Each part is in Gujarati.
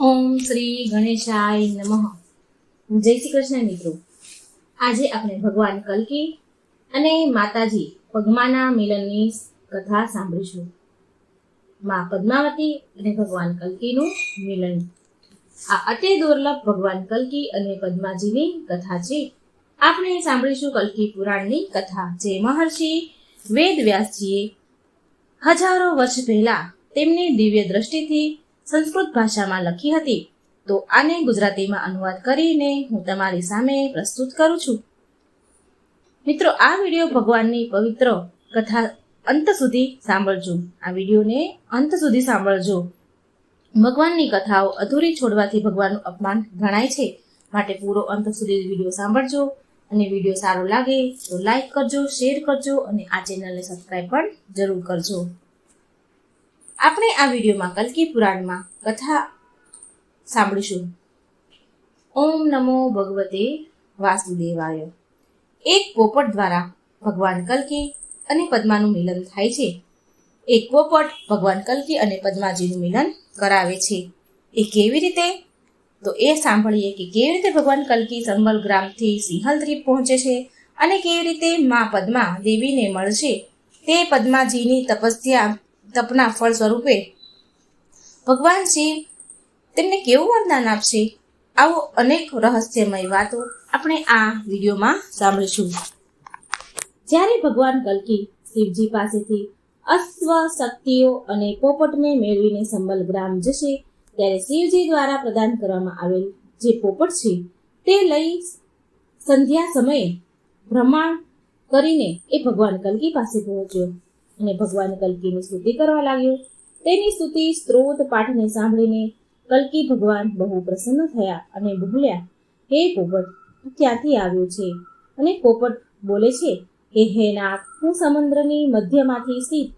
ઓમ શ્રી ગણેશાય નમઃ. જય શ્રી કૃષ્ણ મિત્રો. આજે આપણે ભગવાન કલ્કી અને માતાજી પદ્માના મિલનની કથા સાંભળીશું. માં પદ્માવતી અને ભગવાન કલ્કીનું મિલન. આ અતિ દુર્લભ ભગવાન કલ્કી અને પદ્માજીની કથા છે. આપણે સાંભળીશું કલ્કી પુરાણની કથા. જે મહર્ષિ વેદ વ્યાસજીએ હજારો વર્ષ પહેલા તેમની દિવ્ય દ્રષ્ટિથી સંસ્કૃત ભાષામાં લખી હતી. તો આને ગુજરાતીમાં અનુવાદ કરીને હું તમારી સામે પ્રસ્તુત કરું છું. મિત્રો, આ વીડિયો ભગવાનની પવિત્ર કથા અંત સુધી સાંભળજો. આ વિડીયોને અંત સુધી સાંભળજો. ભગવાનની કથાઓ અધૂરી છોડવાથી ભગવાનનું અપમાન ગણાય છે. માટે પૂરો અંત સુધી વીડિયો સાંભળજો. અને વીડિયો સારો લાગે તો લાઈક કરજો, શેર કરજો અને આ ચેનલને સબસ્ક્રાઈબ પણ જરૂર કરજો. આપણે આ વિડીયોમાં કલ્કી પુરાણમાં કથા સાંભળીશું. ઓમ નમો ભગવતે વાસુદેવાય. એક પોપટ દ્વારા ભગવાન કલ્કી અને પદ્માનું મિલન થાય છે. એક પોપટ ભગવાન કલ્કી અને પદ્માજીનું મિલન કરાવે છે. એ કેવી રીતે? તો એ સાંભળીએ કે કેવી રીતે ભગવાન કલ્કી સંબલ ગ્રામથી સિંહલ દ્વીપ પહોંચે છે અને કેવી રીતે મા પદ્મા દેવીને મળશે. તે પદ્માજીની તપસ્યા તપના ફળ સ્વરૂપે ભગવાન શિવ તેમને કેવું વરદાન આપશે? આવો અનેક રહસ્યમય વાતો આપણે આ વિડીયોમાં સાંભળીશું. જ્યારે ભગવાન કલ્કી શિવજી પાસેથી અશ્વ શક્તિઓ અને પોપટને મેળવીને સંબલ ગ્રામ જશે, ત્યારે શિવજી દ્વારા પ્રદાન કરવામાં આવેલ જે પોપટ છે, તે લઈ સંધ્યા સમયે ભ્રમણ કરીને એ ભગવાન કલ્કી પાસે પહોંચ્યો. અને ભગવાન કલ્કીની સ્તુતિ કરવા લાગ્યો. તેની સ્તુતિ સ્ત્રોત પાઠને સાંભળીને કલ્કી ભગવાન બહુ પ્રસન્ન થયા અને બોલ્યા, હે પોપટ, તું ક્યાંથી આવ્યો છે? અને પોપટ બોલે છે કે હે નાથ હું સમુદ્રની મધ્યમાંથી સ્થિત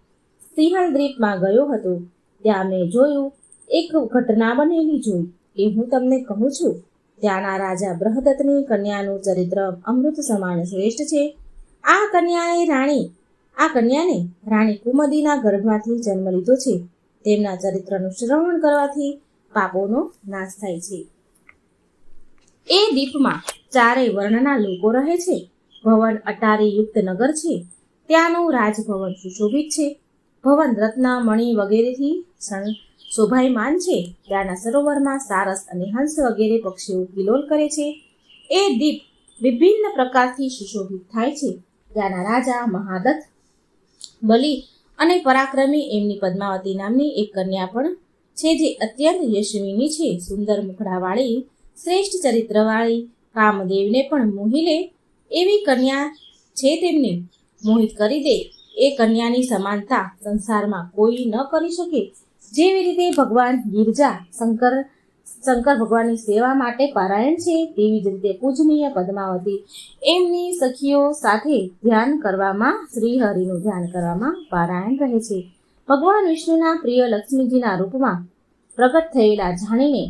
સિંહલ દ્વીપમાં ગયો હતો. ત્યાં મેં જોયું, એક ઘટના બનેલી જોઈ, એ હું તમને કહું છું. ત્યાંના રાજા બૃહદત્તની કન્યાનું ચરિત્ર અમૃત સમાન શ્રેષ્ઠ છે. આ કન્યાએ રાણી આ કન્યાને રાણી કુમદીના ગર્ભમાંથી જન્મ લીધો છે. તેમના ચરિત્રનું શ્રવણ કરવાથી પાપોનો નાશ થાય છે. એ દીપમાં ચારેય વર્ણના લોકો રહે છે. ભવન અટારી યુક્ત નગર છે. ત્યાંનું રાજભવન સુશોભિત છે. ભવન રત્ન, મણી વગેરેથી શોભાયમાન છે. ત્યાંના સરોવરમાં સારસ અને હંસ વગેરે પક્ષીઓ કિલોલ કરે છે. એ દીપ વિભિન્ન પ્રકારથી સુશોભિત થાય છે. ત્યાંના રાજા મહાદત્ત બલિ અને પરાક્રમી એમની પદ્માવતી નામની એક કન્યા પણ છે જે અત્યંત યશવીની છે. સુંદર મુખડાવાળી, શ્રેષ્ઠ ચરિત્રવાળી કામદેવને પણ મોહી લે એવી કન્યા છે તેમને મોહિત કરી દે. એ કન્યાની સમાનતા સંસારમાં કોઈ ન કરી શકે. જેવી રીતે ભગવાન ગિરજા, શંકર શંકર ભગવાનની સેવા માટે પારાયણ છે. તેવી જ રીતે પૂજનીય પદ્માવતી એમની સખીઓ સાથે ધ્યાન કરવામાં શ્રી હરિનું ધ્યાન કરવામાં પારાયણ રહે છે. ભગવાન વિષ્ણુના પ્રિય લક્ષ્મીજીના રૂપમાં પ્રગટ થયેલા જાણીને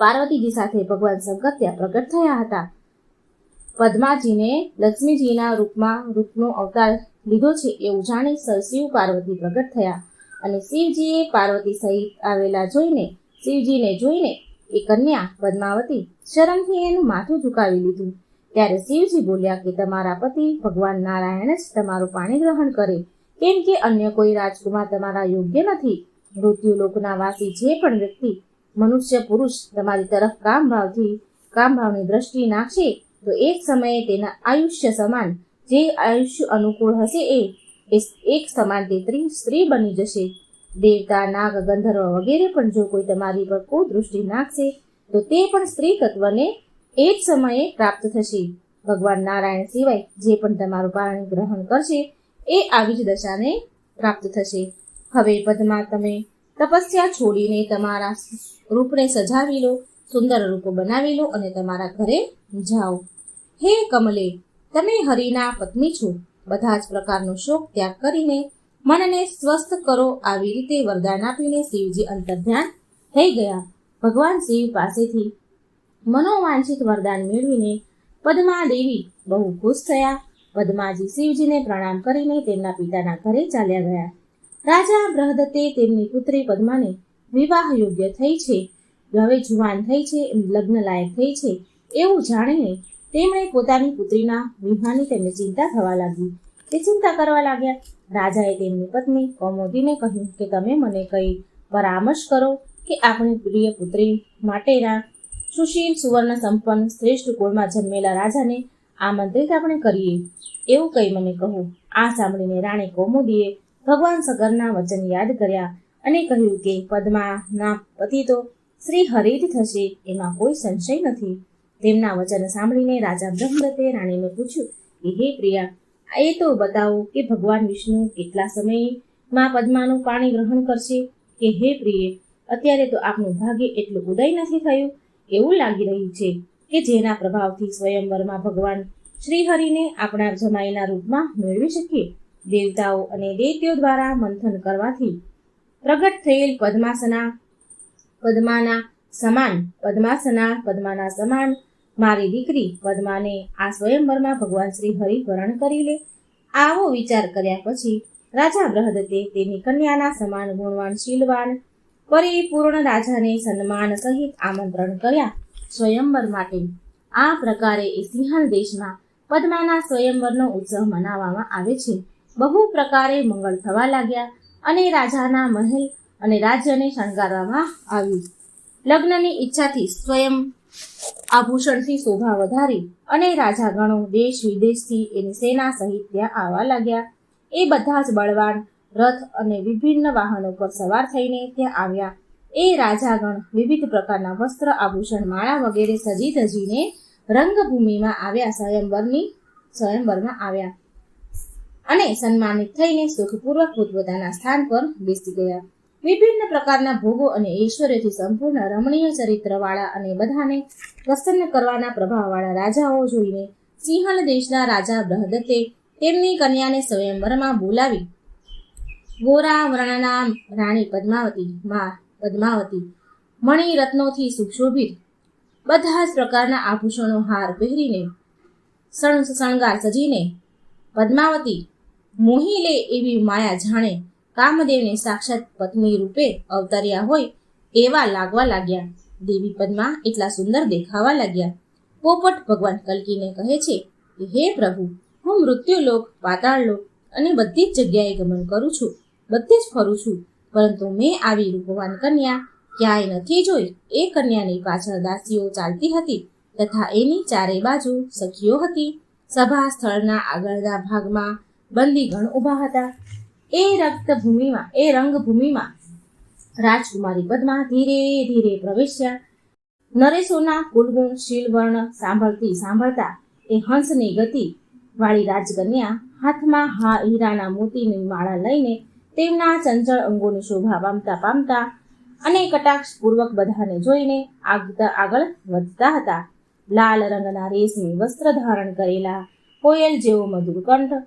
પાર્વતીજી સાથે ભગવાન શંકર ત્યાં પ્રગટ થયા હતા. પદ્માજીને લક્ષ્મીજીના રૂપમાં રૂપનો અવતાર લીધો છે એવું જાણી શિવ પાર્વતી પ્રગટ થયા અને શિવજીએ પાર્વતી સહિત આવેલા જોઈને શિવજીને જોઈને એ કન્યા પદ્માવતી શરમથી એનું માથું ઝુકાવી લીધું. ત્યારે શિવજી બોલ્યા કે તમારા પતિ ભગવાન નારાયણ જ તમારું પાણી ગ્રહણ કરે. કેમ કે અન્ય કોઈ રાજકુમાર તમારા યોગ્ય નથી. મૃત્યુ લોકના વાસી જે પણ વ્યક્તિ, મનુષ્ય પુરુષ તમારી તરફ કામ ભાવથી કામ ભાવની દ્રષ્ટિ નાખશે, તો એક સમયે તેના આયુષ્ય સમાન, જે આયુષ્ય અનુકૂળ હશે એ એક સમાન તે ત્રી- સ્ત્રી બની જશે. દેવતા, નાગ, ગંધર્વ વગેરે પણ જો કોઈ તમારી પર કુદૃષ્ટિ નાખશે, તો તે પણ સ્ત્રી તત્વને એ જ સમયે પ્રાપ્ત થશે. ભગવાન નારાયણ સિવાય જે પણ તમારું પાણી ગ્રહણ કરશે, એ આવી જ દશાને પ્રાપ્ત થશે. હવે પદમાં તમે તપસ્યા છોડીને તમારા રૂપને સજાવી લો, સુંદર રૂપ બનાવી લો અને તમારા ઘરે જાઓ. હે કમલે, તમે હરિના પત્ની છો. બધા જ પ્રકારનો શોક ત્યાગ કરીને મનને સ્વસ્થ કરો આવી રીતે વરદાન આપીને શિવજી અંતર્ધ્યાન થઈ ગયા. ભગવાન શિવ પાસેથી મનોવાંછિત વરદાન મેળવીને પદ્મા દેવી બહુ ખુશ થયા. પદ્માજી શિવજીને પ્રણામ કરીને તેમના પિતાના ઘરે ચાલ્યા ગયા. રાજા બૃહદત્તે તેમની પુત્રી પદ્માને વિવાહ યોગ્ય થઈ છે. હવે જુવાન થઈ છે લગ્ન લાયક થઈ છે, એવું જાણીને તેમણે પોતાની પુત્રીના વિવાહની તેમને ચિંતા થવા લાગી. તે ચિંતા કરવા લાગ્યા. રાજાએ તેમની પત્ની કૌમોદીને કહ્યું કે તમે મને કઈ પરામર્શ કરો કે આપણી પ્રિય પુત્રી માટેના સુશીલ સુવર્ણ સંપન્ન શ્રેષ્ઠ કુળમાં જન્મેલા રાજાને આમંત્રિત આપણે કરીએ. એવું કંઈ મને કહો. આ સાંભળીને રાણી કૌમુદીએ ભગવાન શંકરના વચન યાદ કર્યા અને કહ્યું કે પદ્માના પતિ તો શ્રી હરિ થશે, એમાં કોઈ સંશય નથી. તેમના વચન સાંભળીને રાજા બ્રહ્મદત્તે રાણીને પૂછ્યું કે, હે પ્રિયા એ તો બતાવો કે ભગવાન વિષ્ણુ કેટલા સમયમાં પદ્માનું પાણી ગ્રહણ કરશે કે હે પ્રિય, અત્યારે તો આપનું ભાગ્ય એટલું ઉદય નથી થયું. એવું લાગી રહ્યું છે કે જેના પ્રભાવથી સ્વયંવરમાં ભગવાન શ્રીહરિને આપણા જમાઈના રૂપમાં મેળવી શકીએ. દેવતાઓ અને દૈત્યો દ્વારા મંથન કરવાથી પ્રગટ થયેલ પદ્માસના, પદ્માના સમાન, પદ્માસના, પદ્માના સમાન મારી દીકરી પદ્માને આ સ્વયંવરમાં ભગવાન શ્રી હરિ વરણ કરી લે. આવો વિચાર કર્યા પછી રાજા બૃહદત્તે તેની કન્યાના સમાન ગુણવાન શીલવાન, પરિપૂર્ણ રાજાને સન્માન સહિત આમંત્રણ કર્યા સ્વયંવર માટે. આ પ્રકારે એ સિંહલ દેશમાં પદ્માના સ્વયંવરનો ઉત્સવ મનાવવામાં આવે છે. બહુ પ્રકારે મંગળ થવા લાગ્યા અને રાજાના મહેલ અને રાજ્યને શણગારવામાં આવ્યું. લગ્નની ઈચ્છાથી સ્વયં આભૂષણથી શોભા વધારી અને રાજાગણો દેશ વિદેશથી એની સેના સહિત ત્યાં આવવા લાગ્યા. એ બધા જ બળવાન, રથ અને વિભિન્ન વાહનો પર સવાર થઈને ત્યાં આવ્યા. એ રાજાગણ વિવિધ પ્રકારના વસ્ત્ર, આભૂષણ, માળા વગેરે સજી ધજીને રંગભૂમિમાં આવ્યા સ્વયંવરની, સ્વયંવરમાં આવ્યા અને સન્માનિત થઈને સુખપૂર્વક પોતપોતાના સ્થાન પર બેસી ગયા. વિભિન્ન પ્રકારના ભોગો અને ઐશ્વર્યથી સંપૂર્ણ રમણીય ચરિત્રવાળા અને બધાને પ્રસન્ન કરવાના પ્રભાવવાળા રાજાઓ જોઈને સિંહલ દેશના રાજા બ્રહદતે તેમની કન્યાને સ્વયંવરમાં બોલાવી. ગોરા વર્ણના રાણી પદ્માવતી, મા પદ્માવતી મણિ રત્નોથી સુશોભિત. બધા જ પ્રકારના આભૂષણો હાર પહેરીને શણગાર સજીને પદ્માવતી, મોહી લે એવી માયા જાણે કામદેવને સાક્ષાત પત્ની રૂપે અવતર્યા હોય એવા લાગવા લાગ્યા. દેવી પદ્મા એટલા સુંદર દેખાવા લાગ્યા. પોપટ ભગવાન કલ્કીને કહે છે કે, હે પ્રભુ, હું મૃત્યુલોક, પાતાળલોક અને બધી જ જગ્યાએ ગમન કરું છું, બધે જ ફરું છું, પરંતુ મેં આવી રૂપવાન કન્યા ક્યાંય નથી જોઈ. એ કન્યાની પાછળ દાસીઓ ચાલતી હતી તથા એની ચારે બાજુ સખીઓ હતી. સભા સ્થળના આગળના ભાગમાં બંદીગણ ઊભા હતા. એ રક્તભૂમિમાં, એ રંગભૂમિમાં રાજકુમારી પદમાં ધીરે ધીરે પ્રવેશ્યા. નરેશોના કુલગુણ શીલવર્ણ સાંભળતી સાંભળતા એ હંસની ગતિ વાળી રાજકન્યા હાથમાં હા હીરાના મોતીની માળા લઈને તેમના ચંચળ અંગોની શોભા પામતા પામતા અને કટાક્ષપૂર્વક બધાને જોઈને આગળ વધતા હતા. લાલ રંગના રેશમી વસ્ત્ર ધારણ કરેલા કોયલ જેવો મધુર કંઠ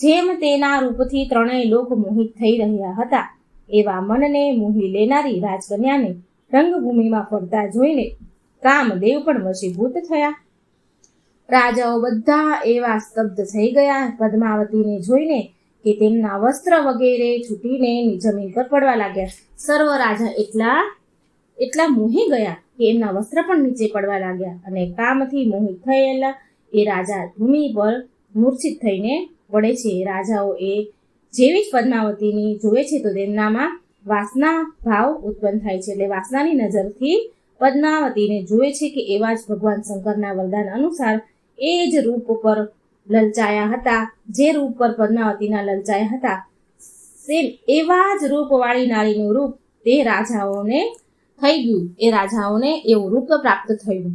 જેમ તેના રૂપથી ત્રણેય લોક મોહિત થઈ રહ્યા હતા, એવા મનને મોહી લેનારી રાજકન્યાને રંગભૂમિમાં ફરતા જોઈને કામદેવ પણ વશીભૂત થયા. રાજાઓ બધા એવા સ્તબ્ધ થઈ ગયા પદ્માવતીને જોઈને કે તેમના વસ્ત્ર વગેરે છૂટીને જમીન પર પડવા લાગ્યા. સર્વ રાજા એટલા એટલા મોહી ગયા કે એમના વસ્ત્ર પણ નીચે પડવા લાગ્યા અને કામથી મોહિત થયેલા એ રાજા ભૂમિ પર મૂર્છિત થઈને પડે છે. રાજાઓ એ જેવી જ પદ્માવતીની જોવે છે તો તેમનામાં વાસના ભાવ ઉત્પન્ન થાય છે. એટલે વાસનાની નજરથી પદ્માવતીને જોવે છે કે એવા જ ભગવાન શંકરના વરદાન અનુસાર એ જ રૂપ પર લલચાયા હતા. જે રૂપ પર પદ્માવતીના લલચાયા હતા, સેમ એવા જ રૂપવાળી નારીનું રૂપ તે રાજાઓને થઈ ગયું. એ રાજાઓને એવું રૂપ પ્રાપ્ત થયું.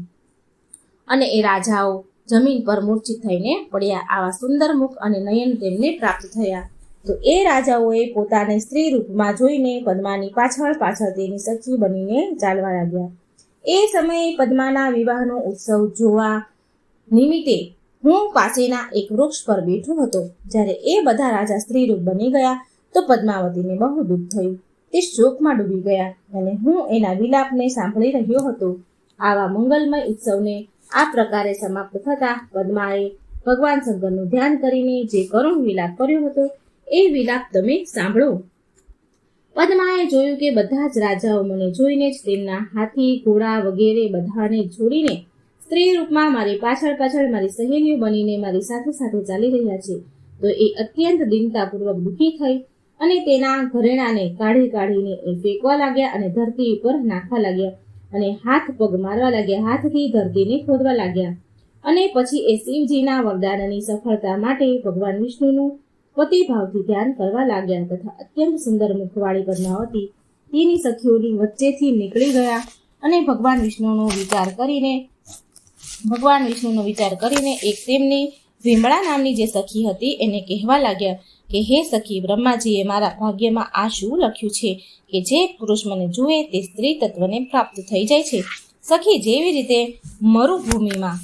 અને એ રાજાઓ જમીન પર મૂર્છિત થઈને પડ્યા આવા સુંદર મુખ અને નયન તેમને પ્રાપ્ત થયા. તો એ રાજાઓએ પોતાને સ્ત્રી રૂપમાં જોઈને પદ્માની પાછળ પાછળ તેની સખી બનીને ચાલવા લાગ્યા. એ સમયે પદ્માના વિવાહનો ઉત્સવ જોવા નિમિત્તે હું પાસેના એક વૃક્ષ પર બેઠો હતો. જ્યારે એ બધા રાજા સ્ત્રી રૂપ બની ગયા તો પદ્માવતીને બહુ દુઃખ થયું. તે શોકમાં ડૂબી ગયા અને હું એના વિલાપને સાંભળી રહ્યો હતો. આવા મંગલમય ઉત્સવને આ પ્રકારે સમાપ્ત થતા પદ્માએ ભગવાન શંકરનું ધ્યાન કરીને જે કરુણ વિલાપ કર્યો હતો, એ વિલાપ તમે સાંભળો. પદ્માએ જોયું કે બધા જ રાજાઓ મને જોઈને જ તેમના હાથી, ઘોડા વગેરે બધાને છોડીને સ્ત્રી રૂપમાં મારી પાછળ પાછળ મારી સહેલીઓ બનીને મારી સાથે સાથે ચાલી રહ્યા છે. તો એ અત્યંત દિનતાપૂર્વક દુઃખી થઈ અને તેના ઘરેણાને કાઢી કાઢીને એ ફેંકવા લાગ્યા અને ધરતી ઉપર નાખવા લાગ્યા. અને હાથ પગ મારવા લાગ્યા, હાથથી ધરતીને ખોદવા લાગ્યા. અને પછી એ શિવજીના વરદાનની સફળતા માટે ભગવાન વિષ્ણુનું પતિભાવથી ધ્યાન કરવા લાગ્યા તથા અત્યંત સુંદર મુખવાળી પદ્માવતી તેની સખીઓની વચ્ચેથી નીકળી ગયા અને ભગવાન વિષ્ણુનો વિચાર કરીને, ભગવાન વિષ્ણુનો વિચાર કરીને એક તેમની ભીમળા નામની જે સખી હતી એને કહેવા લાગ્યા કે, હે સખી, બ્રહ્માજીએ મારા ભાગ્યમાં આ શું લખ્યું છે કે જે પુરુષ મને જુએ તે સ્ત્રી તત્વને પ્રાપ્ત થઈ જાય છે? સખી, જેવી રીતે મરુભૂમિમાં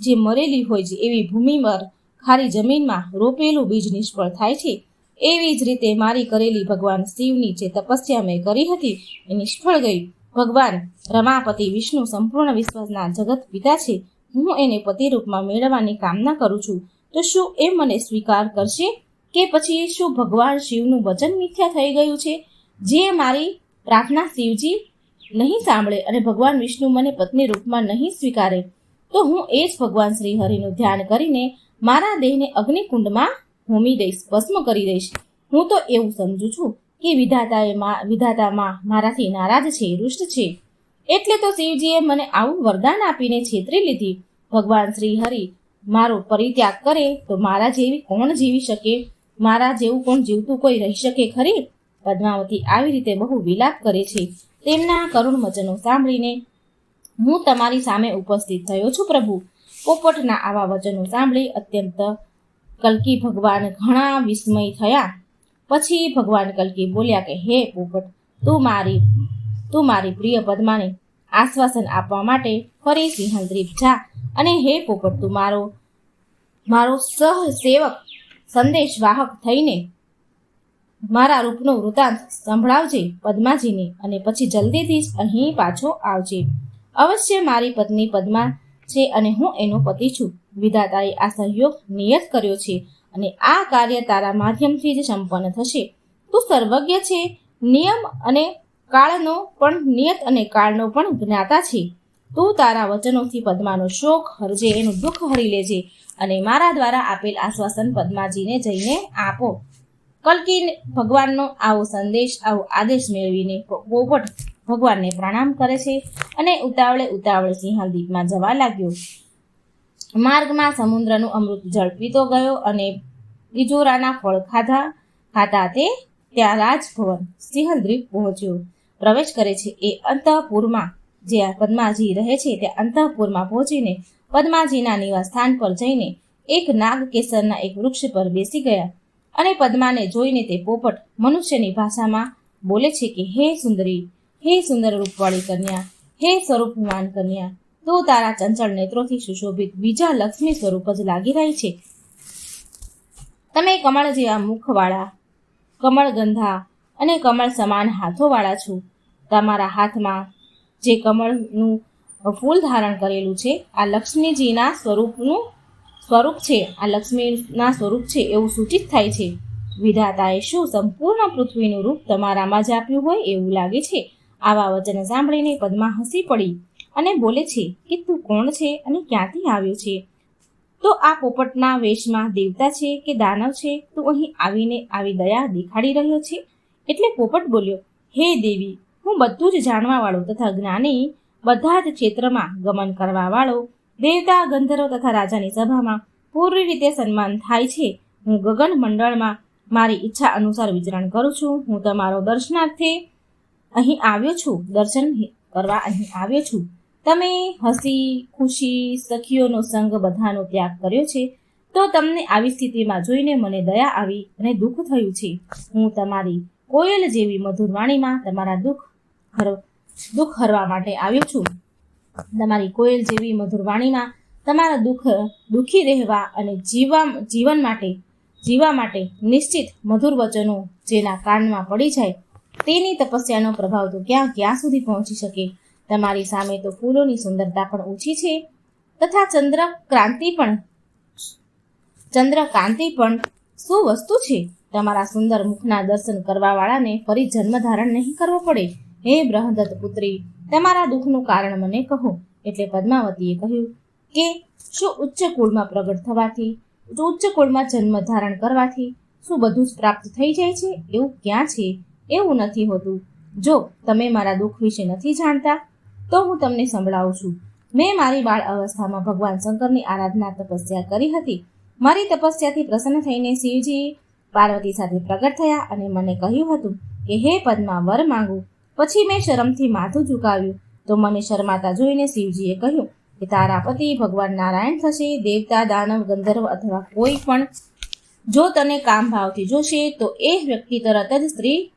જે મરેલી હોય છે, એવી ભૂમિ પર ખારી જમીનમાં રોપેલું બીજ નિષ્ફળ થાય છે. એવી જ રીતે મારી કરેલી ભગવાન શિવની જે તપસ્યા મેં કરી હતી, એ નિષ્ફળ ગઈ. ભગવાન રમાપતિ વિષ્ણુ સંપૂર્ણ વિશ્વાસના જગત પિતા છે. હું એને પતિ રૂપમાં મેળવવાની કામના કરું છું. તો શું એ મને સ્વીકાર કરશે? કે પછી શું ભગવાન શિવનું વચન મિથ્યા થઈ ગયું છે? જે મારી પ્રાર્થના શિવજી નહીં સાંભળે અને ભગવાન વિષ્ણુ મને પત્ની રૂપમાં નહીં સ્વીકારે, તો હું એ જ ભગવાન શ્રી હરિનું ધ્યાન કરીને મારા દેહને અગ્નિકુંડમાં હોમી દઈશ, ભસ્મ કરી દઈશ. હું તો એવું સમજુ છું કે વિધાતાએ વિધાતામાં મારાથી નારાજ છે, રુષ્ટ છે. એટલે તો શિવજીએ મને આવું વરદાન આપીને છેતરી લીધી. ભગવાન શ્રી હરિ મારો પરિત્યાગ કરે તો મારા જેવી કોણ જીવી શકે? મારા જેવું કોણ જીવતું કોઈ રહી શકે ખરી? પદ્માવતી આવી રીતે બહુ વિલાપ કરે છે. તેમના કરુણ વચનો સાંભળીને હું તમારી સામે ઉપસ્થિત થયો છું, પ્રભુ. પોપટના આવા વચનો સાંભળી અત્યંત કલકી ભગવાન ઘણા વિસ્મય થયા. પછી ભગવાન કલકી બોલ્યા કે, હે પોપટ, તું મારી તું મારી પ્રિય પદ્માને આશ્વાસન આપવા માટે ફરી સિંહદ્રીપ જા. અને હે પોપટ, તું મારો મારો સહસેવક સંદેશ વાહક થઈને મારા રૂપનો વૃતાંત સંભળાવજે પદ્માજીને અને પછી જલ્દીથી જ અહીં પાછો આવજે. અવશ્ય મારી પત્ની પદ્મા છે અને હું એનો પતિ છું. વિધાતાએ આ સહયોગ નિયત કર્યો છે અને આ કાર્ય તારા માધ્યમથી જ સંપન્ન થશે. તું સર્વજ્ઞ છે. નિયમ અને કાળનો પણ નિયત અને કાળનો પણ જ્ઞાતા છે. તું તારા વચનોથી પદ્માનો શોક હરજે, એનું દુઃખ હરી લેજે અને મારા દ્વારા આપેલ આશ્વાસન પદ્માજીને જઈને આપો. કલ્કી ભગવાનનો આવો સંદેશ, આવો આદેશ મેળવીને પોપટ ભગવાનને પ્રણામ કરે છે અને ઉતાવળે ઉતાવળે સિંહલદીપમાં જવા લાગ્યો. માર્ગમાં સમુદ્રનું અમૃત જળ પીતો ગયો અને બીજોરાના ફળ ખાધા, ખાતા તે ત્યાં રાજભવન સિંહલદ્વીપ પહોંચ્યો. પ્રવેશ કરે છે એ અંતઃપુરમાં. જ્યાં પદ્માજી રહે છે ત્યાં અંતઃપુરમાં પહોંચીને પદ્માજીના નિવાસ સ્થાન પર જઈને એક નાગ કેસરના એક વૃક્ષ પર બેસી ગયા અને પદ્માને જોઈને તે પોપટ મનુષ્યની ભાષામાં બોલે છે કે, હે સુંદરી, હે સુંદર રૂપવાળી કન્યા, હે સ્વરૂપવાન કન્યા, તો તારા ચંચળ નેત્રોથી સુશોભિત બીજા લક્ષ્મી સ્વરૂપ જ લાગી રહી છે. તમે કમળ જેવા મુખવાળા કમળ ગંધા અને કમળ સમાન હાથોવાળા છો. તમારા હાથમાં જે કમળનું ફૂલ ધારણ કરેલું છે, આ લક્ષ્મીજીના સ્વરૂપનું સ્વરૂપ છે, આ લક્ષ્મીના સ્વરૂપ છે એવું સૂચિત થાય છે. વિધાતાએ શું સંપૂર્ણ પૃથ્વીનું રૂપ તમારામાં જ આપ્યું હોય એવું લાગે છે? આવા વચન સાંભળીને પદ્મા હસી પડી અને બોલે છે કે, તું કોણ છે અને ક્યાંથી આવ્યો છે? તો આ પોપટના વેશમાં દેવતા છે કે દાનવ છે? તું અહીં આવીને આવી દયા દેખાડી રહ્યો છે? એટલે પોપટ બોલ્યો, હે દેવી હું બધું જ જાણવાવાળો તથા જ્ઞાની બધા જ ક્ષેત્રમાં ગમન કરવાવાળો દેવતા ગંધર્વ તથા રાજાની સભામાં પૂરી રીતે સન્માન થાય છે. હું ગગન મંડળમાં મારી ઈચ્છા અનુસાર વિચરણ કરું છું. હું તમારો દર્શનાર્થે અહીં આવ્યો છું. દર્શન કરવા અહીં આવ્યો છું. તમે હસી, ખુશી, સખીઓનો સંગ બધાનો ત્યાગ કર્યો છે. તો તમને આવી સ્થિતિમાં જોઈને મને દયા આવી અને દુઃખ થયું છે. હું તમારી કોયલ જેવી મધુર વાણીમાં તમારા દુઃખ હર, દુઃખ હરવા માટે આવ્યો છું. તમારી કોયલ જેવી મધુર વાણીમાં તમારા દુઃખ, દુઃખી રહેવા અને જીવવા જીવન માટે, જીવવા માટે નિશ્ચિત મધુર વચનો જેના કાનમાં પડી જાય, તેની તપસ્યાનો પ્રભાવ તો ક્યાં ક્યાં સુધી પહોંચી શકે? તમારી સામે તો ફૂલોની સુંદરતા પણ ઓછી છે. તથા ચંદ્ર ક્રાંતિ પણ, ચંદ્ર કાંતિ પણ શું વસ્તુ છે. તમારા સુંદર મુખના દર્શન કરવાવાળાને ફરી જન્મ ધારણ નહીં કરવો પડે. હે બૃહદત્ત પુત્રી, તમારા દુઃખનું કારણ મને કહો. એટલે પદ્માવતીએ કહ્યું કે, શું ઉચ્ચ કુળમાં પ્રગટ થવાથી ઉચ્ચ કુળમાં જન્મ ધારણ કરવાથી શું બધું જ પ્રાપ્ત થઈ જાય છે? એવું ક્યાં છે? એવું નથી હોતું. જો તમે મારા દુઃખ વિશે નથી જાણતા, તો હું તમને સંભળાવું છું. મેં મારી બાળ અવસ્થામાં ભગવાન શંકરની આરાધના તપસ્યા કરી હતી. મારી તપસ્યાથી પ્રસન્ન થઈને શિવજી પાર્વતી સાથે પ્રગટ થયા અને મને કહ્યું હતું કે, હે પદ્મા, વર માંગુ. પછી મેં શરમથી માથું ઝુકાવ્યું. તો મને શરમાતા જોઈને શિવજીએ કહ્યું કે તારા પતિ ભગવાન નારાયણ થશે, દેવતા, દાનવ, ગંધર્વ અથવા કોઈ પણ. જો તને કામ ભાવથી જોશે, તો એ વ્યક્તિ તરત જ સ્ત્રી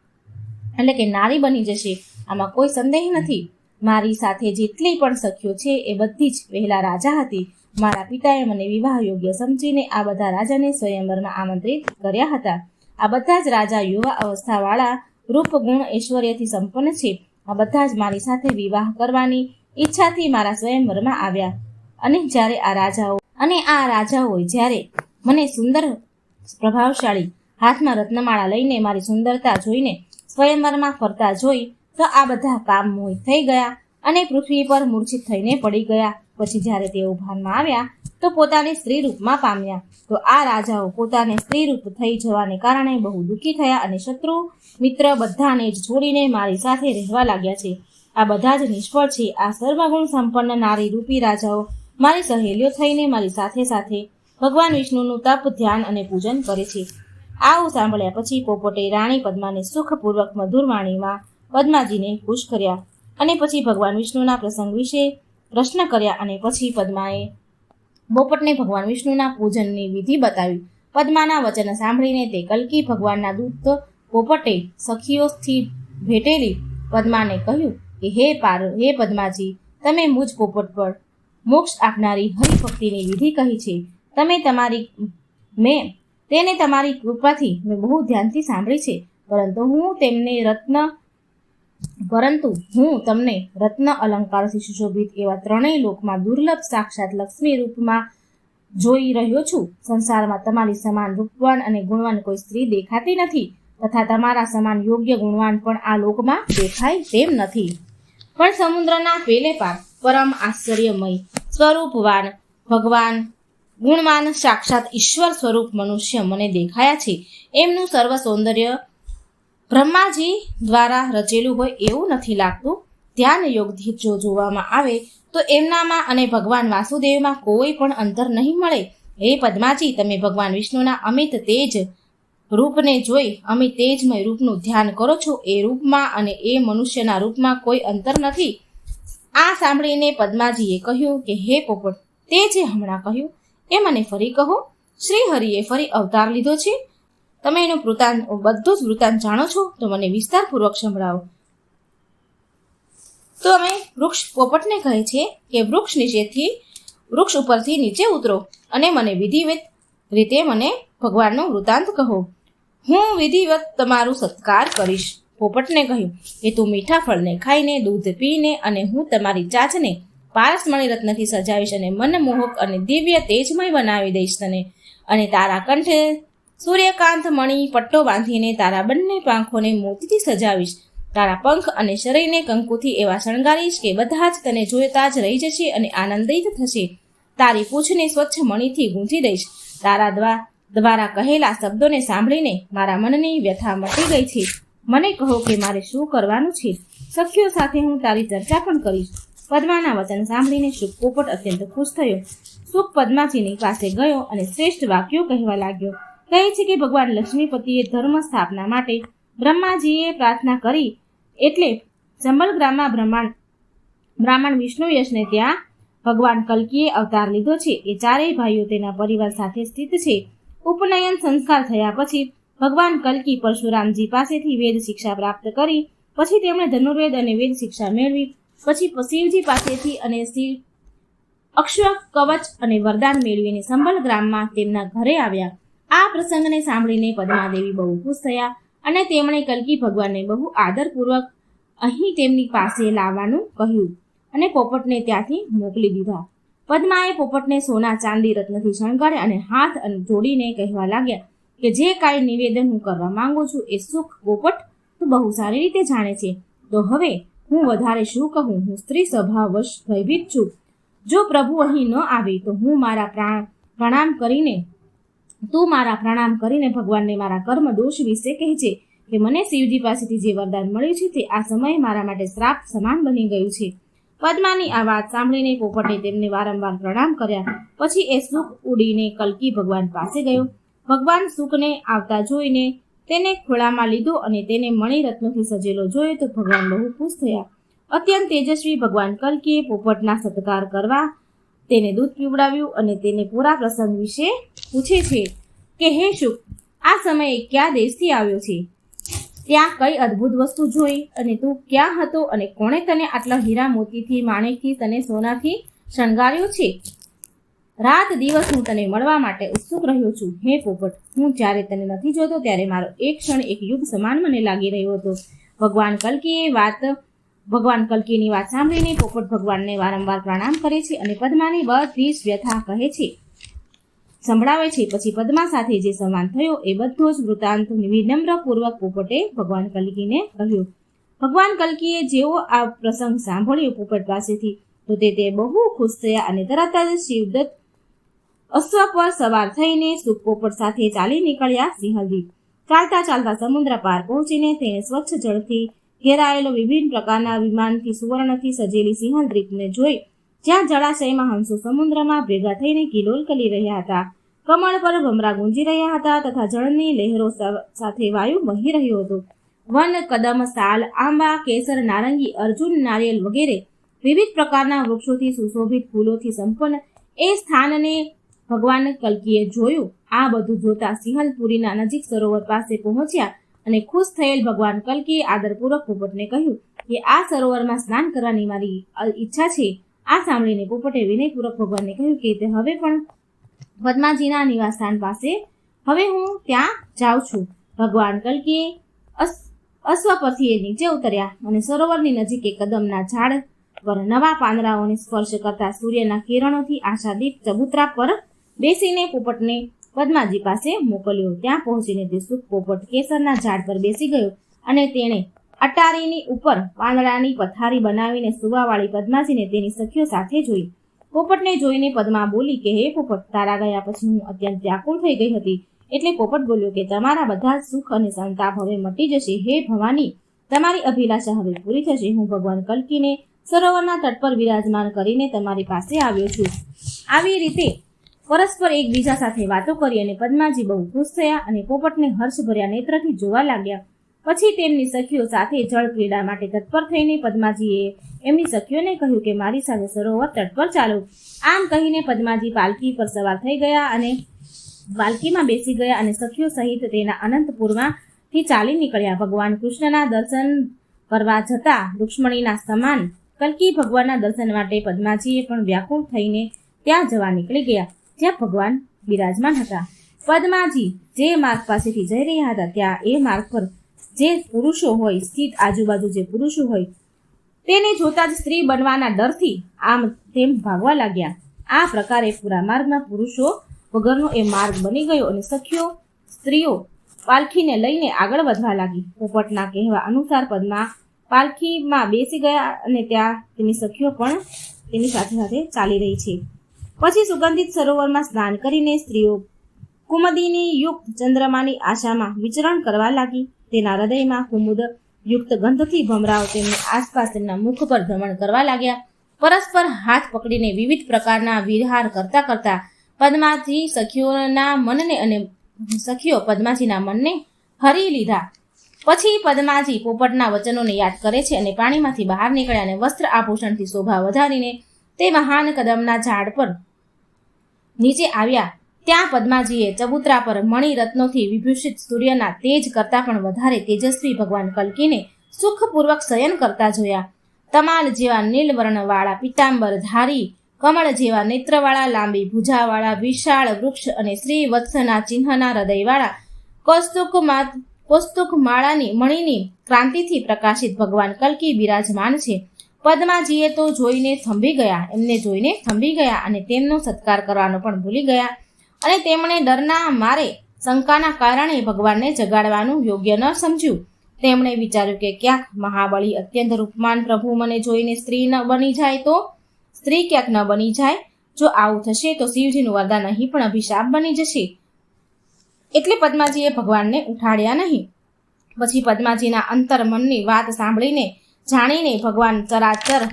એટલે કે નારી બની જશે. આમાં કોઈ સંદેહ નથી. મારી સાથે જેટલી પણ સખીઓ છે, એ બધી જ પહેલા રાજા હતી. મારા પિતાએ મને વિવાહ યોગ્ય સમજીને આ બધા રાજાને સ્વયંવરમાં આમંત્રિત કર્યા હતા. આ બધા જ રાજા યુવા અવસ્થાવાળા રૂપ ગુણ ઐશ્વર્યથી સંપન્ન છે. આ બધા જ મારી સાથે વિવાહ કરવાની ઈચ્છાથી મારા સ્વયંવરમાં આવ્યા. અને જ્યારે આ રાજાઓ અને આ રાજાઓએ જ્યારે મને સુંદર પ્રભાવશાળી હાથમાં રત્નમાળા લઈને મારી સુંદરતા જોઈને સ્વયંવરમાં ફરતા જોઈ, તો આ બધા કામ મોહિત થઈ ગયા અને પૃથ્વી પર મૂર્છિત થઈને પડી ગયા. પછી જ્યારે તેઓ ભાનમાં આવ્યા તો પોતાને સ્ત્રી રૂપમાં પામ્યા. તો આ રાજાઓ પોતાને સ્ત્રી રૂપ થઈ જવાને કારણે બહુ દુઃખી થયા અને શત્રુ મિત્ર બધાને જ છોડીને મારી સાથે રહેવા લાગ્યા છે. આ બધા જ નિષ્ફળ છે. આ સર્વગુણ સંપન્ન નારી રૂપી રાજાઓ મારી સહેલીઓ થઈને મારી સાથે સાથે ભગવાન વિષ્ણુનું તપ, ધ્યાન અને પૂજન કરે છે. આવું સાંભળ્યા પછી પોપટે રાણી પદ્માને સુખપૂર્વક મધુર વાણીમાં પદ્માજીને ખુશ કર્યા અને પછી ભગવાન વિષ્ણુના પ્રસંગ વિશે પ્રશ્ન કર્યા અને પછી પદ્માએ પોપટને ભગવાન વિષ્ણુના પૂજનની વિધિ બતાવી. પદ્માના વચન સાંભળીને તે કલ્કી ભગવાનના દૂત પોપટે સખીઓથી ભેટેલી પદ્માને કહ્યું કે, હે પાર, હે પદ્માજી, તમે મુજ પોપટ પર મોક્ષ આપનારી હરિભક્તિની વિધિ કહી છે. તમે તમારી, મેં તેને તમારી કૃપાથી મેં બહુ ધ્યાનથી સાંભળી છે, પરંતુ હું તેમને રત્ન પરંતુ હું તમને રત્ન અલંકારથી સુશોભિત એવા ત્રણેય લોકમાં દુર્લભ સાક્ષાત લક્ષ્મી રૂપમાં જોઈ રહ્યો છું. સંસારમાં તમારી સમાન રૂપવાન અને ગુણવાન કોઈ સ્ત્રી દેખાતી નથી તથા તમારા સમાન યોગ્ય ગુણવાન પણ આ લોકમાં દેખાય તેમ નથી. પણ સમુદ્રના પેલે પાર પરમ આશ્ચર્યમય સ્વરૂપવાન, ભગવાન, ગુણવાન સાક્ષાત ઈશ્વર સ્વરૂપ મનુષ્ય મને દેખાયા છે. એમનું સર્વ સૌંદર્ય બ્રહ્માજી દ્વારા રચેલું હોય એવું નથી લાગતું. ધ્યાન યોગથી જો જોવામાં આવે, તો એમનામાં અને ભગવાન વાસુદેવમાં કોઈ પણ અંતર નહીં મળે. હે પદ્માજી, તમે ભગવાન વિષ્ણુના અમિત તેજ રૂપને જોઈ અમિત તેજમય રૂપનું ધ્યાન કરો છો. એ રૂપમાં અને એ મનુષ્યના રૂપમાં કોઈ અંતર નથી. આ સાંભળીને પદ્માજીએ કહ્યું કે, હે પોપટ, તે જે હમણાં કહ્યું, એ મને ફરી કહો. શ્રી હરિએ ફરી અવતાર લીધો છે. તમે એનું વૃતાંત, બધું જ વૃતાંત જાણો છો? તો મને વિસ્તારપૂર્વક સંભળાવો. તો અમે વૃક્ષ પોપટને કહે છે કે વૃક્ષ નીચેથી, વૃક્ષ ઉપરથી નીચે ઉતરો અને મને વિધિવત રીતે મને ભગવાનનો વૃતાંત કહો. હું વિધિવત તમારું સત્કાર કરીશ. પોપટને કહ્યું કે તું મીઠા ફળને ખાઈને, દૂધ પીને અને હું તમારી ચાચને પારસમણી રત્નથી સજાવીશ અને મનમોહક અને દિવ્ય તેજમય બનાવી દઈશ તને. અને તારા કંઠે સૂર્યકાંત મણી પટ્ટો બાંધીને તારા બંને પાંખોને મોતીથી સજાવીશ. તારા પંખ અને શરીરને કંકુથી એવા શણગારીશ કે બધા જ તને જોતા જ રહી જશે અને આનંદિત થશે. તારી પૂછને સ્વચ્છ મણીથી ગૂંથી દઈશ. તારા દ્વા, દ્વારા કહેલા શબ્દોને સાંભળીને મારા મનની વ્યથા મટી ગઈ છે. મને કહો કે મારે શું કરવાનું છે? સખીઓ સાથે હું તારી ચર્ચા પણ કરીશ. પદ્માના વચન સાંભળીને શુક પોપટ અત્યંત ખુશ થયો. સુખ પદ્માજીની પાસે ગયો અને શ્રેષ્ઠ વાક્યો કહેવા લાગ્યો. કહે છે કે ભગવાન લક્ષ્મીપતિએ ધર્મ સ્થાપના માટે બ્રહ્માજીએ પ્રાર્થના કરી એટલે સંબલગ્રામમાં બ્રહ્માંડ બ્રાહ્મણ વિષ્ણુ યશને ત્યાં ભગવાન કલ્કીએ અવતાર લીધો છે. એ ચારેય ભાઈઓ તેના પરિવાર સાથે સ્થિત છે. ઉપનયન સંસ્કાર થયા પછી ભગવાન કલ્કી પરશુરામજી પાસેથી વેદ શિક્ષા પ્રાપ્ત કરી. પછી તેમણે ધનુર્વેદ અને વેદ શિક્ષા મેળવી. પછી શિવજી પાસેથી અને શિવ અક્ષર કવચ અને વરદાન મેળવીને સંબલ ગ્રામમાં તેમના ઘરે આવ્યા. આ પ્રસંગને સાંભળીને પદ્માદેવી બહુ ખુશ થયા અને તેમણે કલ્કી ભગવાનને બહુ આદરપૂર્વક અહીં તેમની પાસે લાવવાનું કહ્યું અને પોપટને ત્યાંથી મોકલી દીધા. પદ્માએ પોપટને સોના ચાંદી રત્નથી શણગારે અને હાથ જોડીને કહેવા લાગ્યા કે જે કાંઈ નિવેદન હું કરવા માંગુ છું એ સુખ પોપટ તું બહુ સારી રીતે જાણે છે. તો હવે હું વધારે શું કહું? હું સ્ત્રી સ્વભાવવશ ભયભીત છું. જો પ્રભુ અહીં ન આવે તો હું મારા પ્રાણ, પ્રણામ કરીને તું મારા પ્રણામ કરીને ભગવાનને મારા કર્મ દોષ વિશે કહેજે કે મને શિવજી પાસેથી જે વરદાન મળ્યું છે તે આ સમયે મારા માટે શ્રાપ સમાન બની ગયું છે. પદ્માની આ વાત સાંભળીને પોપટે તેમને વારંવાર પ્રણામ કર્યા. પછી એ સુખ ઉડીને કલકી ભગવાન પાસે ગયો. ભગવાન સુખને આવતા જોઈને તેને ખોળામાં લીધો અને તેને મણિરત્નોથી સજેલો જોયો તો ભગવાન બહુ ખુશ થયા. અત્યંત તેજસ્વી ભગવાન કલ્કીએ પોપટના સત્કાર કરવા તેને દૂધ પીવડાવ્યું અને તેને પૂરા પ્રસંગ વિશે પૂછે છે કે, હે શુક, આ સમયે કયા દેશથી આવ્યો છે? ત્યાં કઈ અદ્ભુત વસ્તુ જોઈ? અને તું ક્યાં હતો? અને કોણે તને આટલા હીરા મોતીથી, માણેકથી, તને સોનાથી શણગાર્યો છે? રાત દિવસ હું તને મળવા માટે ઉત્સુક રહ્યો છું. હે પોપટ, હું જ્યારે તને નથી જોતો ત્યારે મારો એક ક્ષણ, એક યુગ સમાન મને લાગી રહ્યો હતો. ભગવાન કલ્કીએ વાત, ભગવાન કલ્કીની વાત સાંભળીને પોપટ ભગવાનને વારંવાર પ્રણામ કરે છે અને પદ્માની બધી જ વ્યથા કહે છે. સંભળાવે છે. પછી પદ્મા સાથે જે સંવાદ થયો, એ બધો જ વૃત્તાંત વિનમ્રપૂર્વક પોપટે ભગવાન કલ્કીને કહ્યું. ભગવાન કલ્કીએ જેવો આ પ્રસંગ સાંભળ્યો પોપટ પાસેથી, તો તે તે બહુ ખુશ થયા અને તરત જ શિવદત્ત અશ્વ પર સવાર થઈને સુખ પોપટ સાથે ચાલી નીકળ્યા સિંહલદીપ ચાલતા ચાલતા સમુદ્ર પાર પહોંચીને તેને સ્વચ્છ જળથી ઘેરાયેલો વિભિન્ન પ્રકારના વિમાનથી સુવર્ણથી સજેલી સિંહલ દ્વીપને જોઈ, જ્યાં જળાશયમાં હંસો સમુદ્રમાં ભેગા થઈને કિલોલ કરી રહ્યા હતા. કમળ પર ભમરા ગુંજી રહ્યા હતા તથા જળની લહેરો સાથે વાયુ વહી રહ્યો હતો. વન કદમ સાલ, આંબા, કેસર, નારંગી, અર્જુન, નારિયેલ વગેરે વિવિધ પ્રકારના વૃક્ષોથી સુશોભિત ફૂલોથી સંપન્ન એ સ્થાનને ભગવાન કલ્કીએ જોયું. આ બધું જોતા સિંહલપુરીના નજીક સરોવર પાસે પહોંચ્યા અને ખુશ થયેલ ભગવાન કલ્કીએ આદરપૂર્વક પોપટને કહ્યું કે, આ સરોવરમાં સ્નાન કરવાની મારી ઈચ્છા છે. આ સાંભળીને પોપટે વિનયપૂર્વક ભગવાનને કહ્યું કે, તે હવે પણ પદ્માજીના નિવાસસ્થાન પાસે. હવે હું ત્યાં જાઉં છું. ભગવાન કલ્કીએ અશ્વ પરથી એ નીચે ઉતર્યા અને સરોવરની નજીક એક કદમના ઝાડ પર નવા પાંદડાઓને સ્પર્શ કરતા સૂર્યના કિરણોથી આશાદીપ ચબૂતરા પર બેસીને પોપટને પદ્માજી પાસે મોકલ્યો. ત્યાં પહોંચીને તે સુખ પોપટ કેસરના ઝાડ પર બેસી ગયો અને તેણે અટારીની ઉપર પાંદડાની પથારી બનાવીને સુવાવાળી પદ્માજીને તેની સખીઓ સાથે જોઈ. પોપટને જોઈને પદ્મા બોલી કે, હે પોપટ, તારા ગયા પછી હું અત્યંત વ્યાકુળ થઈ ગઈ હતી. એટલે પોપટ બોલ્યો કે, તમારા બધા સુખ અને સંતાપ હવે મટી જશે. હે ભવાની, તમારી અભિલાષા હવે પૂરી થશે. હું ભગવાન કલ્કીને સરોવરના તટ પર વિરાજમાન કરીને તમારી પાસે આવ્યો છું. આવી રીતે પરસ્પર એકબીજા સાથે વાતો કરી અને પદ્માજી બહુ ખુશ થયા અને પોપટને હર્ષભર્યા નેત્રથી જોવા લાગ્યા. પછી તેમની સખીઓ સાથે જળ ક્રીડા માટે તત્પર થઈને પદ્માજીએ એમની સખીઓને કહ્યું કે મારી સાથે સરોવર તટ પર ચાલો. આમ કહીને પદ્માજી પાલકી પર સવાર થઈ ગયા અને પાલકીમાં બેસી ગયા અને સખીઓ સહિત તેના અનંતપુરમાંથી ચાલી નીકળ્યા. ભગવાન કૃષ્ણના દર્શન કરવા જતા રૂક્ષ્મણીના સમાન કલ્કી ભગવાનના દર્શન માટે પદ્માજીએ પણ વ્યાકુળ થઈને ત્યાં જવા નીકળી ગયા, જ્યાં ભગવાન બિરાજમાન હતા. પદ્માજી જે માર્ગ પાસેથી જઈ રહ્યા હતા, ત્યાં એ માર્ગ પર જે પુરુષો હોય, સ્થિત આજુબાજુ જે પુરુષો હોય, તેને જોતા જ સ્ત્રી બનવાના ડરથી આમ તેમ ભાગવા લાગ્યા. આ પ્રકારે પૂરા માર્ગમાં પુરુષો વગરનો એ માર્ગ બની ગયો અને સખીઓ સ્ત્રીઓ પાલખીને લઈને આગળ વધવા લાગી. પોપટના કહેવા અનુસાર પદમાં પાલખીમાં બેસી ગયા અને ત્યાં તેની સખીઓ પણ તેની સાથે સાથે ચાલી રહી છે. પછી સુગંધિત સરોવરમાં સ્નાન કરીને સ્ત્રીઓ કુમદીની યુક્ત ચંદ્રમાની આશામાં વિચરણ કરવા લાગી. તેના હૃદયમાં કુમુદ યુક્ત ગંધથી ભમરાવ તેમની આસપાસ તેમના મુખ પર ભ્રમણ કરવા લાગ્યા. પરસ્પર હાથ પકડીને વિવિધ પ્રકારના વિહાર કરતા કરતા પદ્માજી સખીઓના મનને અને સખીઓ પદ્માજીના મનને હરી લીધા. પછી પદ્માજી પોપટના વચનોને યાદ કરે છે અને પાણીમાંથી બહાર નીકળ્યા અને વસ્ત્ર આભૂષણથી શોભા વધારીને તે મહાન કદમના ઝાડ પર નીચે આવ્યા. ત્યાં પદ્માજીએ ચબૂતરા પર મણિરત્નોથી વિભૂષિત સૂર્યના તેજ કરતાં પણ વધારે તેજસ્વી ભગવાન કલ્કીને સુખપૂર્વક શયન કરતા જોયા. તમાલ જેવા નીલવર્ણવાળા પિતાંબર ધારી, કમળ જેવા નેત્રવાળા લાંબી ભુજાવાળા વિશાળ વૃક્ષ અને શ્રી વત્સના ચિહ્નના હૃદયવાળા કૌસ્તુકમાં કૌસ્તુક માળાની મણીની ક્રાંતિથી પ્રકાશિત ભગવાન કલ્કી બિરાજમાન છે. પદ્માજીએ તો જોઈને થંભી ગયા, એમને જોઈને થંભી ગયા અને તેમનો સત્કાર કરવાનો પણ ભૂલી ગયા. અને તેમણે ડરના મારે શંકાના કારણે ભગવાનને જગાડવાનું યોગ્ય ન સમજ્યું. તેમણે વિચાર્યું કે ક્યાંક મહાબળી અત્યંત રૂપમાન પ્રભુ મને જોઈને સ્ત્રી ન બની જાય તો? સ્ત્રી ક્યાંક ન બની જાય? જો આવું થશે તો શિવજીનું વરદાન અહીં પણ અભિશાપ બની જશે. એટલે પદ્માજીએ ભગવાનને ઉઠાડ્યા નહીં. પછી પદ્માજીના અંતર મનની વાત સાંભળીને જાણીને ભગવાન ચરાચર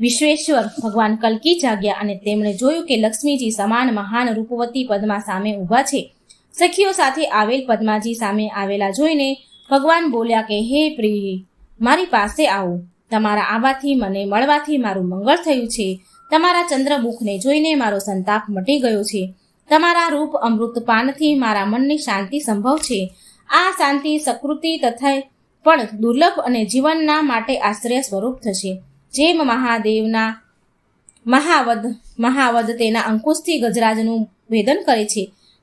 વિશ્વેશ્વર ભગવાન કલ્કી જાગ્યા અને તેમણે જોયું કે લક્ષ્મીજી સમાન મહાન રૂપવતી પદ્મા સામે ઊભા છે. સખીઓ સાથે આવેલ પદ્માજી સામે આવેલા જોઈને ભગવાન બોલ્યા કે, હે પ્રિય, મારી પાસે આવો. તમારા આવવાથી મને મળવાથી મારું મંગળ થયું છે. તમારા ચંદ્રમુખને જોઈને મારો સંતાપ મટી ગયો છે. તમારા રૂપ અમૃત પાનથી મારા મનની શાંતિ સંભવ છે. આ શાંતિ સકૃતિ તથા પણ દુર્લભ અને જીવનના માટે આશ્રય સ્વરૂપ થશે. જેમ મહાદેવના મહાવદ મહાવદ તેના અંકુશથી ગજરાજનું ભેદન કરે છે.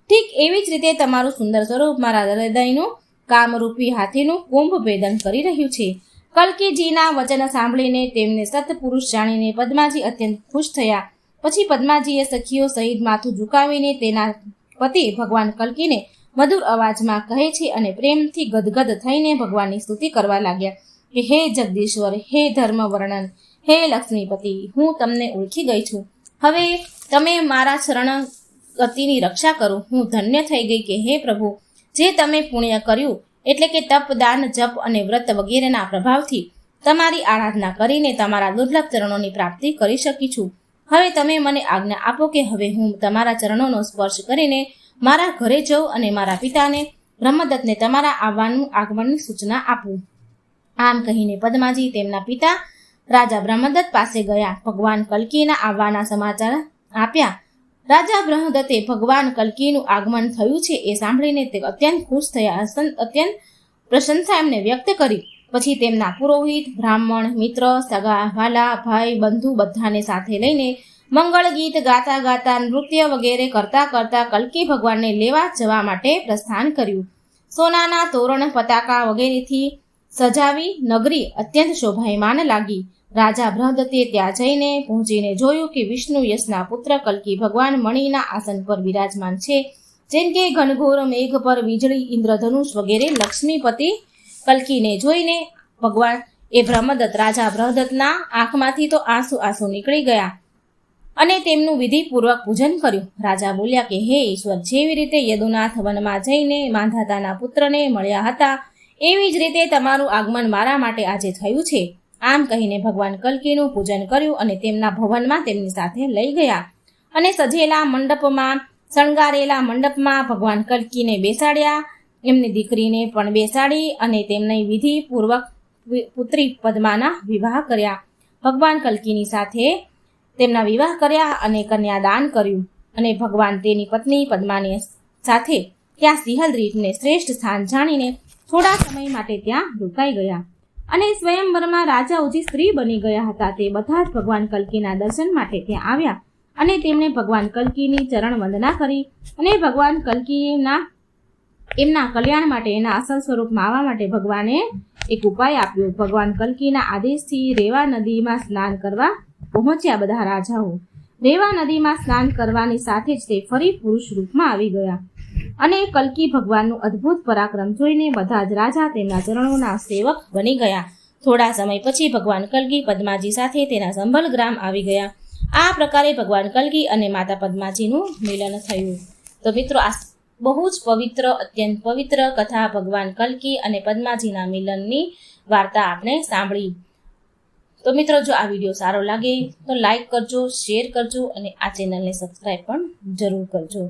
ઠીક એવી જ રીતે તમારું સુંદર સ્વરૂપ મારા હૃદયનું કામરૂપી હાથીનું કુંભ ભેદન કરી રહ્યું છે. કલ્કીજીના વચન સાંભળીને તેમને સત્પુરુષ જાણીને પદ્માજી અત્યંત ખુશ થયા. પછી પદ્માજીએ સખીઓ સહિત માથું ઝુકાવીને તેના પતિ ભગવાન કલકીને મધુર અવાજમાં કહે છે અને પ્રેમથી ગદગદ થઈને ભગવાનની સ્તુતિ કરવા લાગ્યા. કે હે જગદીશ્વર, હે ધર્મ વર્ણન હે લક્ષ્મીપતિ, હું તમને ઓળખી ગઈ છું. હવે તમે મારા શરણ ગતિની રક્ષા કરો. હું ધન્ય થઈ ગઈ કે હે પ્રભુ, જે તમે પુણ્ય કર્યું, એટલે કે તપ, દાન, જપ અને વ્રત વગેરેના પ્રભાવથી તમારી આરાધના કરીને તમારા દુર્લભ ચરણોની પ્રાપ્તિ કરી શકી છું. હવે તમે મને આજ્ઞા આપો કે હવે હું તમારા ચરણોનો સ્પર્શ કરીને મારા ઘરે જઉં અને મારા પિતાને, બ્રહ્મદત્તને તમારા આવવાનું આગમનની સૂચના આપું. આમ કહીને પદ્માજી તેમના પિતા રાજા બ્રહ્મદત્ત પાસે ગયા. ભગવાન કલ્કીના આવવાના સમાચાર આપ્યા. રાજા બ્રહ્મદત્તે ભગવાન કલ્કીનું આગમન થયું છે એ સાંભળીને તે અત્યંત ખુશ થયા અત્યંત પ્રશંસા એમને વ્યક્ત કરી. પછી તેમના પુરોહિત, બ્રાહ્મણ, મિત્ર, સગા, વાલા, ભાઈ, બંધુ બધાને સાથે લઈને મંગળ ગીત ગાતા ગાતા નૃત્ય વગેરે કરતા કરતા કલ્કી ભગવાનને લેવા જવા માટે પ્રસ્થાન કર્યું. સોનાના તોરણ, પતાકા વગેરેથી સજાવી નગરી અત્યંત શોભાયમાન લાગી. રાજા બૃહદત્તે ત્યાં જઈને પહોંચીને જોયું કે વિષ્ણુ યશના પુત્ર કલ્કી ભગવાન મણિના આસન પર વિરાજમાન છે. જેમ કે ઘનઘોર મેઘ પર વીજળી, ઇન્દ્રધનુષ વગેરે લક્ષ્મીપતિ કલ્કીને જોઈને ભગવાન એ બ્રહ્મદત્ત રાજા બ્રહદત્તના આંખમાંથી તો આંસુ આંસુ નીકળી ગયા અને તેમનું વિધિપૂર્વક પૂજન કર્યું. રાજા બોલ્યા કે, હે ઈશ્વર, જેવી રીતે યદુનાથ વનમાં જઈને માંધાતાના પુત્રને મળ્યા હતા એવી જ રીતે તમારું આગમન મારા માટે આજે થયું છે. આમ કહીને ભગવાન કલ્કીનું પૂજન કર્યું અને તેમના ભવનમાં તેમની સાથે લઈ ગયા. અને સજેલા મંડપમાં, શણગારેલા મંડપમાં ભગવાન કલ્કીને બેસાડ્યા. એમની દીકરીને પણ બેસાડી અને તેમની વિધિપૂર્વક પુત્રી પદ્માના વિવાહ કર્યા. ભગવાન કલ્કીની સાથે તેમના વિવાહ કર્યા અને કન્યાદાન કર્યું. અને ભગવાન તેની પત્ની પદ્માની સાથે ત્યાં સિંહલ રીતને શ્રેષ્ઠ સ્થાન જાણીને થોડા સમય માટે ત્યાં રોકાઈ ગયા. અને સ્વયંવરમાં રાજાઓ જે સ્ત્રી બની ગયા હતા. તે બધા જ ભગવાન કલ્કીના દર્શન માટે ત્યાં આવ્યા અને તેમણે ભગવાન કલ્કીની ચરણ વંદના કરી અને ભગવાન કલ્કીના એમના કલ્યાણ માટે એના અસલ સ્વરૂપમાં આવવા માટે ભગવાને એક ઉપાય આપ્યો. ભગવાન કલ્કીના આદેશથી રેવા નદીમાં સ્નાન કરવા પહોંચ્યા બધા રાજાઓ. રેવા નદીમાં સ્નાન કરવાની સાથે જ તે ફરી પુરુષ રૂપમાં આવી ગયા. અને કલ્કી ભગવાનનું અદ્ભુત પરાક્રમ જોઈને બધા જ રાજા તેમના ચરણોના સેવક બની ગયા. થોડા સમય પછી ભગવાન કલકી પદ્માજી સાથે તેના સંભલ ગ્રામ આવી ગયા. આ પ્રકારે ભગવાન કલકી અને માતા પદ્માજીનું મિલન થયું. તો મિત્રો, આ બહુ જ પવિત્ર, અત્યંત પવિત્ર કથા ભગવાન કલ્કી અને પદ્માજીના મિલનની વાર્તા આપણે સાંભળી. તો મિત્રો, જો આ વીડિયો સારો લાગે તો લાઈક કરજો, શેર કરજો અને આ ચેનલને સબસ્ક્રાઈબ પણ જરૂર કરજો.